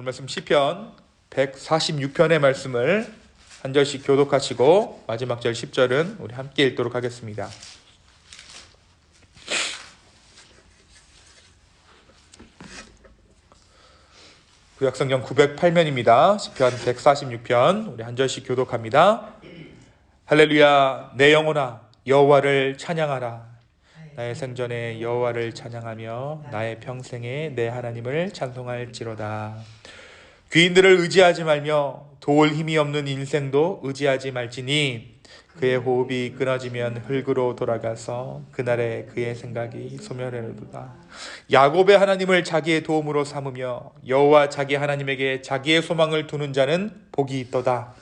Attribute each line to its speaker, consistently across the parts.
Speaker 1: 오늘 말씀 시편 146편의 말씀을 한 절씩 교독하시고 마지막 절 10절은 우리 함께 읽도록 하겠습니다. 구약성경 908면입니다. 시편 146편 우리 한 절씩 교독합니다. 할렐루야 내 영혼아 여호와를 찬양하라 나의 생전에 여호와를 찬양하며 나의 평생에 내 하나님을 찬송할지로다. 귀인들을 의지하지 말며 도울 힘이 없는 인생도 의지하지 말지니 그의 호흡이 끊어지면 흙으로 돌아가서 그날에 그의 생각이 소멸하리로다. 야곱의 하나님을 자기의 도움으로 삼으며 여호와 자기 하나님에게 자기의 소망을 두는 자는 복이 있도다.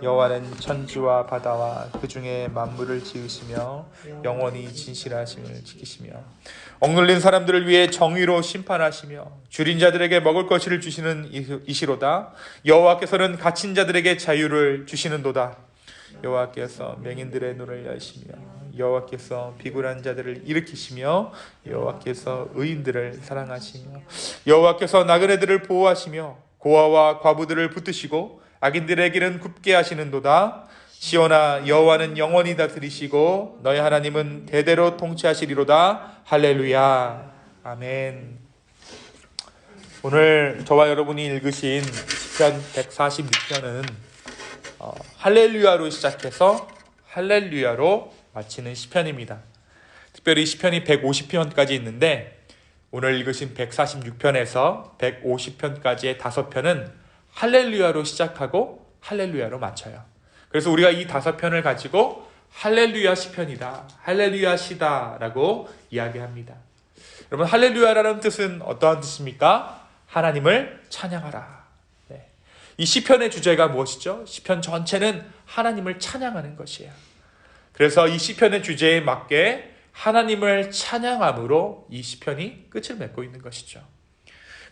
Speaker 1: 여호와는 천지와 바다와 그 중에 만물을 지으시며 영원히 진실하심을 지키시며 억눌린 사람들을 위해 정의로 심판하시며 줄인 자들에게 먹을 것을 주시는 이시로다. 여호와께서는 갇힌 자들에게 자유를 주시는도다. 여호와께서 맹인들의 눈을 여시며 여호와께서 비굴한 자들을 일으키시며 여호와께서 의인들을 사랑하시며 여호와께서 나그네들을 보호하시며 고아와 과부들을 붙드시고 악인들에게는 굽게 하시는도다. 시온아 여호와는 영원히 다스리시고 너희 하나님은 대대로 통치하시리로다. 할렐루야. 아멘. 오늘 저와 여러분이 읽으신 시편 146편은 어, 할렐루야로 시작해서 할렐루야로 마치는 시편입니다. 특별히 시편이 150편까지 있는데 오늘 읽으신 146편에서 150편까지의 다섯 편은 할렐루야로 시작하고 할렐루야로 마쳐요. 그래서 우리가 이 다섯 편을 가지고 할렐루야 시편이다, 할렐루야 시다라고 이야기합니다. 여러분 할렐루야라는 뜻은 어떠한 뜻입니까? 하나님을 찬양하라. 네. 이 시편의 주제가 무엇이죠? 시편 전체는 하나님을 찬양하는 것이에요. 그래서 이 시편의 주제에 맞게 하나님을 찬양함으로 이 시편이 끝을 맺고 있는 것이죠.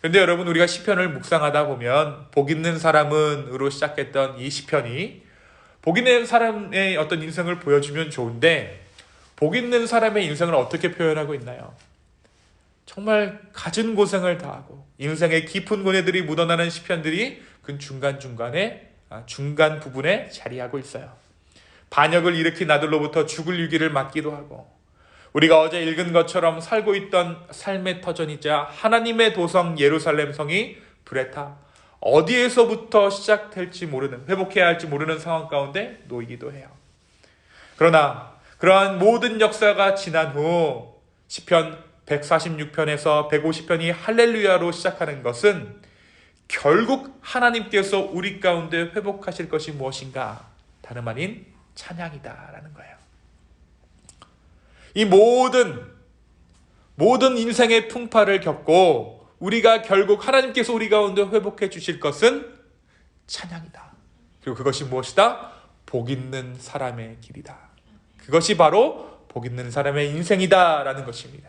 Speaker 1: 그런데 여러분 우리가 시편을 묵상하다 보면 복 있는 사람은으로 시작했던 이 시편이 복 있는 사람의 어떤 인생을 보여주면 좋은데 복 있는 사람의 인생을 어떻게 표현하고 있나요? 정말 갖은 고생을 다하고 인생의 깊은 고뇌들이 묻어나는 시편들이 그 중간중간에 아, 중간 부분에 자리하고 있어요. 반역을 일으킨 아들로부터 죽을 위기를 맞기도 하고 우리가 어제 읽은 것처럼 살고 있던 삶의 터전이자 하나님의 도성 예루살렘 성이 불에 타 어디에서부터 시작될지 모르는 회복해야 할지 모르는 상황 가운데 놓이기도 해요. 그러나 그러한 모든 역사가 지난 후 시편 146편에서 150편이 할렐루야로 시작하는 것은 결국 하나님께서 우리 가운데 회복하실 것이 무엇인가 다름 아닌 찬양이다라는 거예요. 이 모든 모든 인생의 풍파를 겪고 우리가 결국 하나님께서 우리 가운데 회복해 주실 것은 찬양이다. 그리고 그것이 무엇이다? 복 있는 사람의 길이다. 그것이 바로 복 있는 사람의 인생이다라는 것입니다.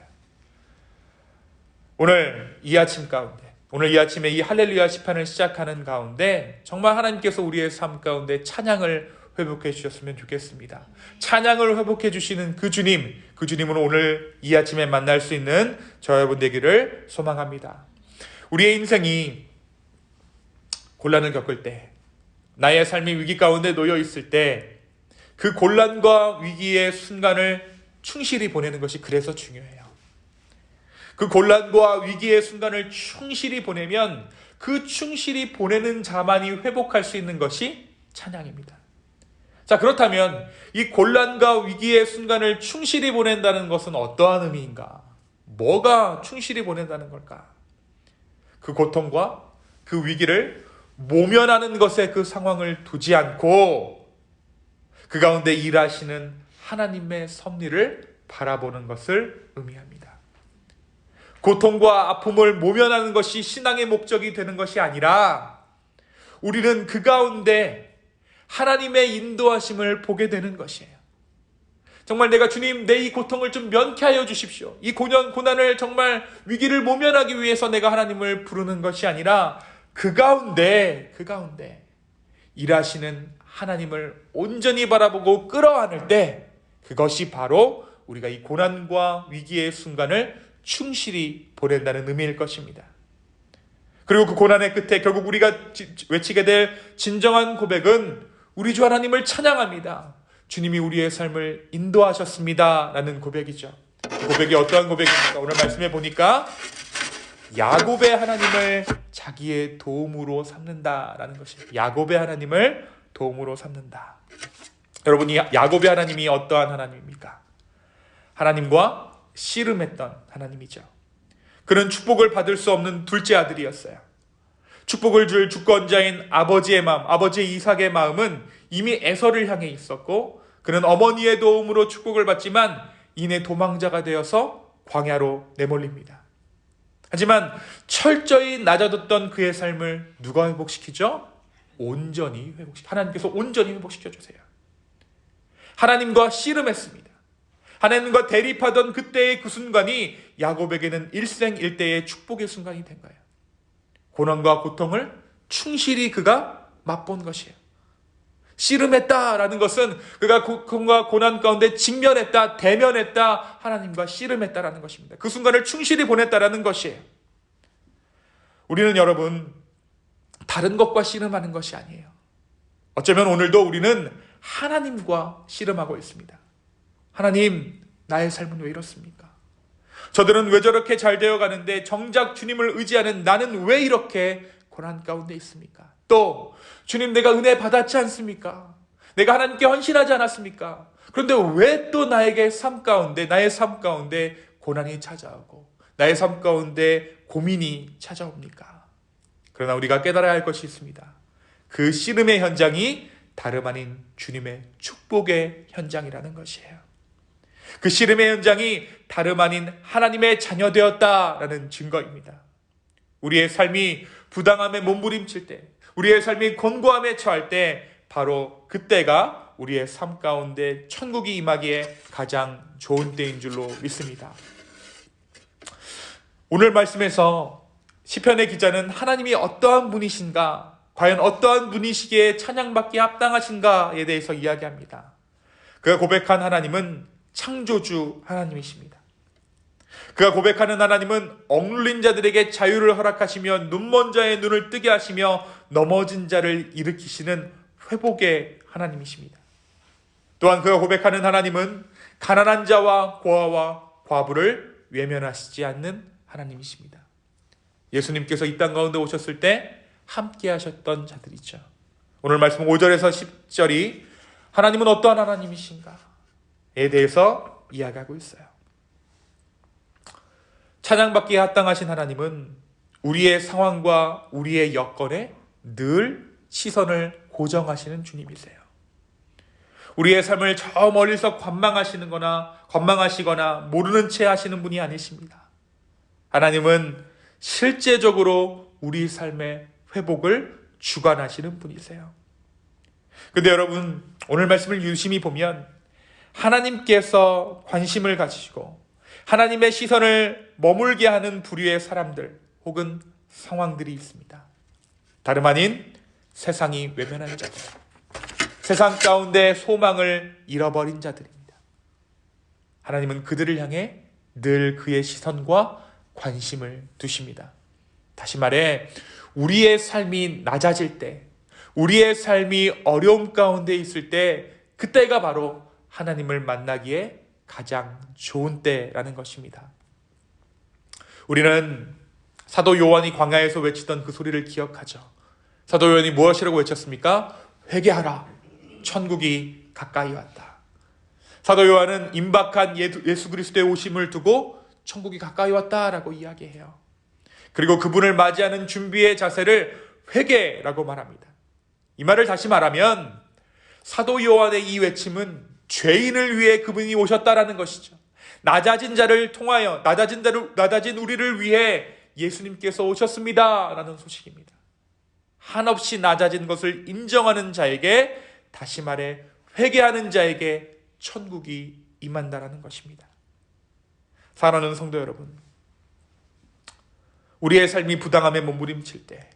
Speaker 1: 오늘 이 아침 가운데 오늘 이 아침에 이 할렐루야 시판을 시작하는 가운데 정말 하나님께서 우리의 삶 가운데 찬양을 회복해 주셨으면 좋겠습니다. 찬양을 회복해 주시는 그 주님, 그 주님은 오늘 이 아침에 만날 수 있는 저 여러분 되기를 소망합니다. 우리의 인생이 곤란을 겪을 때, 나의 삶이 위기 가운데 놓여 있을 때, 그 곤란과 위기의 순간을 충실히 보내는 것이 그래서 중요해요. 그 곤란과 위기의 순간을 충실히 보내면 그 충실히 보내는 자만이 회복할 수 있는 것이 찬양입니다. 자, 그렇다면 이 곤란과 위기의 순간을 충실히 보낸다는 것은 어떠한 의미인가? 뭐가 충실히 보낸다는 걸까? 그 고통과 그 위기를 모면하는 것에 그 상황을 두지 않고 그 가운데 일하시는 하나님의 섭리를 바라보는 것을 의미합니다. 고통과 아픔을 모면하는 것이 신앙의 목적이 되는 것이 아니라 우리는 그 가운데 하나님의 인도하심을 보게 되는 것이에요. 정말 내가 주님 내 이 고통을 좀 면케하여 주십시오. 이 고년 고난을 정말 위기를 모면하기 위해서 내가 하나님을 부르는 것이 아니라 그 가운데 그 가운데 일하시는 하나님을 온전히 바라보고 끌어안을 때 그것이 바로 우리가 이 고난과 위기의 순간을 충실히 보낸다는 의미일 것입니다. 그리고 그 고난의 끝에 결국 우리가 지- 외치게 될 진정한 고백은 우리 주 하나님을 찬양합니다. 주님이 우리의 삶을 인도하셨습니다. 라는 고백이죠. 그 고백이 어떠한 고백입니까? 오늘 말씀해 보니까 야곱의 하나님을 자기의 도움으로 삼는다라는 것이에요. 야곱의 하나님을 도움으로 삼는다. 여러분 이 야곱의 하나님이 어떠한 하나님입니까? 하나님과 씨름했던 하나님이죠. 그는 축복을 받을 수 없는 둘째 아들이었어요. 축복을 줄 주권자인 아버지의 마음, 아버지 이삭의 마음은 이미 에서를 향해 있었고 그는 어머니의 도움으로 축복을 받지만 이내 도망자가 되어서 광야로 내몰립니다. 하지만 철저히 낮아졌던 그의 삶을 누가 회복시키죠? 온전히 회복시켜 하나님께서 온전히 회복시켜 주세요. 하나님과 씨름했습니다. 하나님과 대립하던 그때의 그 순간이 야곱에게는 일생일대의 축복의 순간이 된 거예요. 고난과 고통을 충실히 그가 맛본 것이에요. 씨름했다라는 것은 그가 고통과 고난 가운데 직면했다, 대면했다, 하나님과 씨름했다라는 것입니다. 그 순간을 충실히 보냈다라는 것이에요. 우리는 여러분 다른 것과 씨름하는 것이 아니에요. 어쩌면 오늘도 우리는 하나님과 씨름하고 있습니다. 하나님, 나의 삶은 왜 이렇습니까? 저들은 왜 저렇게 잘 되어 가는데 정작 주님을 의지하는 나는 왜 이렇게 고난 가운데 있습니까? 또 주님 내가 은혜 받았지 않습니까? 내가 하나님께 헌신하지 않았습니까? 그런데 왜 또 나에게 삶 가운데 나의 삶 가운데 고난이 찾아오고 나의 삶 가운데 고민이 찾아옵니까? 그러나 우리가 깨달아야 할 것이 있습니다. 그 씨름의 현장이 다름 아닌 주님의 축복의 현장이라는 것이에요. 그 씨름의 현장이 다름 아닌 하나님의 자녀 되었다라는 증거입니다. 우리의 삶이 부당함에 몸부림칠 때, 우리의 삶이 곤고함에 처할 때, 바로 그때가 우리의 삶 가운데 천국이 임하기에 가장 좋은 때인 줄로 믿습니다. 오늘 말씀에서 시편의 기자는 하나님이 어떠한 분이신가, 과연 어떠한 분이시기에 찬양받기 합당하신가에 대해서 이야기합니다. 그가 고백한 하나님은 창조주 하나님이십니다. 그가 고백하는 하나님은 억눌린 자들에게 자유를 허락하시며 눈먼 자의 눈을 뜨게 하시며 넘어진 자를 일으키시는 회복의 하나님이십니다. 또한 그가 고백하는 하나님은 가난한 자와 고아와 과부를 외면하시지 않는 하나님이십니다. 예수님께서 이 땅 가운데 오셨을 때 함께 하셨던 자들이죠. 오늘 말씀 5절에서 10절이 하나님은 어떠한 하나님이신가에 대해서 이야기하고 있어요. 찬양받기에 합당하신 하나님은 우리의 상황과 우리의 여건에 늘 시선을 고정하시는 주님이세요. 우리의 삶을 저 멀리서 관망하시는 거나 관망하시거나 모르는 채 하시는 분이 아니십니다. 하나님은 실제적으로 우리 삶의 회복을 주관하시는 분이세요. 근데 여러분, 오늘 말씀을 유심히 보면 하나님께서 관심을 가지시고 하나님의 시선을 머물게 하는 부류의 사람들 혹은 상황들이 있습니다. 다름 아닌 세상이 외면한 자들, 세상 가운데 소망을 잃어버린 자들입니다. 하나님은 그들을 향해 늘 그의 시선과 관심을 두십니다. 다시 말해, 우리의 삶이 낮아질 때, 우리의 삶이 어려움 가운데 있을 때, 그때가 바로 하나님을 만나기에 가장 좋은 때라는 것입니다. 우리는 사도 요한이 광야에서 외치던 그 소리를 기억하죠. 사도 요한이 무엇이라고 외쳤습니까? 회개하라. 천국이 가까이 왔다. 사도 요한은 임박한 예수 그리스도의 오심을 두고 천국이 가까이 왔다라고 이야기해요. 그리고 그분을 맞이하는 준비의 자세를 회개라고 말합니다. 이 말을 다시 말하면 사도 요한의 이 외침은 죄인을 위해 그분이 오셨다라는 것이죠. 낮아진 자를 통하여 낮아진 자를 낮아진 우리를 위해 예수님께서 오셨습니다라는 소식입니다. 한없이 낮아진 것을 인정하는 자에게 다시 말해 회개하는 자에게 천국이 임한다라는 것입니다. 사랑하는 성도 여러분, 우리의 삶이 부당함에 몸부림칠 때,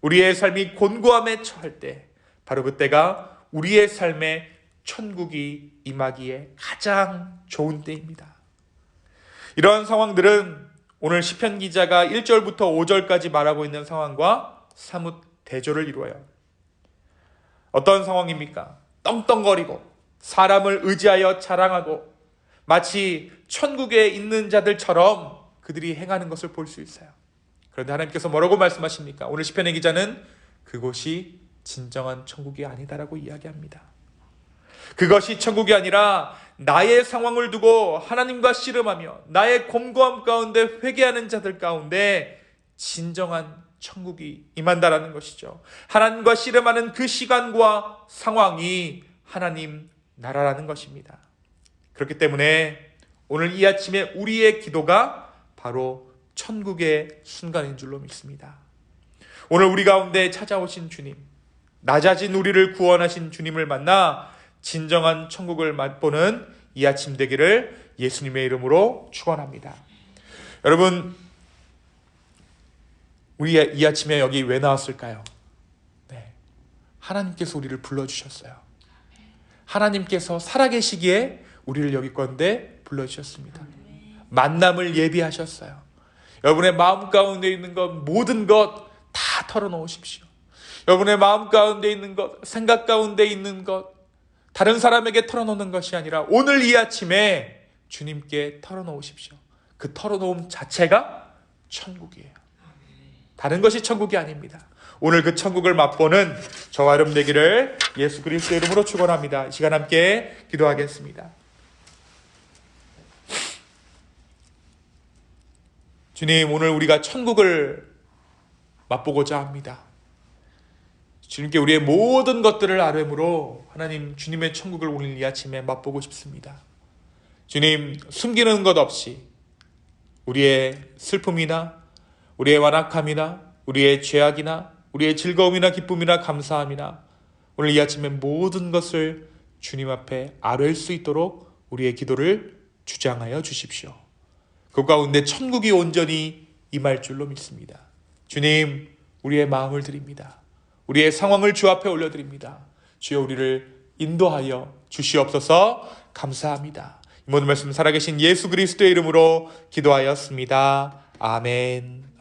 Speaker 1: 우리의 삶이 곤고함에 처할 때, 바로 그때가 우리의 삶에 천국이 임하기에 가장 좋은 때입니다. 이러한 상황들은 오늘 시편 기자가 1절부터 5절까지 말하고 있는 상황과 사뭇 대조를 이루어요. 어떤 상황입니까? 떵떵거리고 사람을 의지하여 자랑하고 마치 천국에 있는 자들처럼 그들이 행하는 것을 볼 수 있어요. 그런데 하나님께서 뭐라고 말씀하십니까? 오늘 시편의 기자는 그곳이 진정한 천국이 아니다라고 이야기합니다. 그것이 천국이 아니라 나의 상황을 두고 하나님과 씨름하며 나의 곰고함 가운데 회개하는 자들 가운데 진정한 천국이 임한다라는 것이죠. 하나님과 씨름하는 그 시간과 상황이 하나님 나라라는 것입니다. 그렇기 때문에 오늘 이 아침에 우리의 기도가 바로 천국의 순간인 줄로 믿습니다. 오늘 우리 가운데 찾아오신 주님, 낮아진 우리를 구원하신 주님을 만나 진정한 천국을 맛보는 이 아침 되기를 예수님의 이름으로 축원합니다. 여러분, 우리 이 아침에 여기 왜 나왔을까요? 네, 하나님께서 우리를 불러 주셨어요. 하나님께서 살아계시기에 우리를 여기 건데 불러 주셨습니다. 만남을 예비하셨어요. 여러분의 마음 가운데 있는 것, 모든 것 다 털어놓으십시오. 여러분의 마음 가운데 있는 것, 생각 가운데 있는 것, 다른 사람에게 털어놓는 것이 아니라 오늘 이 아침에 주님께 털어놓으십시오. 그 털어놓음 자체가 천국이에요. 다른 것이 천국이 아닙니다. 오늘 그 천국을 맛보는 저와 여러분 되기를 예수 그리스도 이름으로 축원합니다. 이 시간 함께 기도하겠습니다. 주님, 오늘 우리가 천국을 맛보고자 합니다. 주님께 우리의 모든 것들을 아뢰므로 하나님 주님의 천국을 오늘 이 아침에 맛보고 싶습니다. 주님, 숨기는 것 없이 우리의 슬픔이나 우리의 완악함이나 우리의 죄악이나 우리의 즐거움이나 기쁨이나 감사함이나 오늘 이 아침에 모든 것을 주님 앞에 아뢰일 수 있도록 우리의 기도를 주장하여 주십시오. 그 가운데 천국이 온전히 임할 줄로 믿습니다. 주님, 우리의 마음을 드립니다. 우리의 상황을 주 앞에 올려드립니다. 주여 우리를 인도하여 주시옵소서 감사합니다. 이 모든 말씀 살아계신 예수 그리스도의 이름으로 기도하였습니다. 아멘.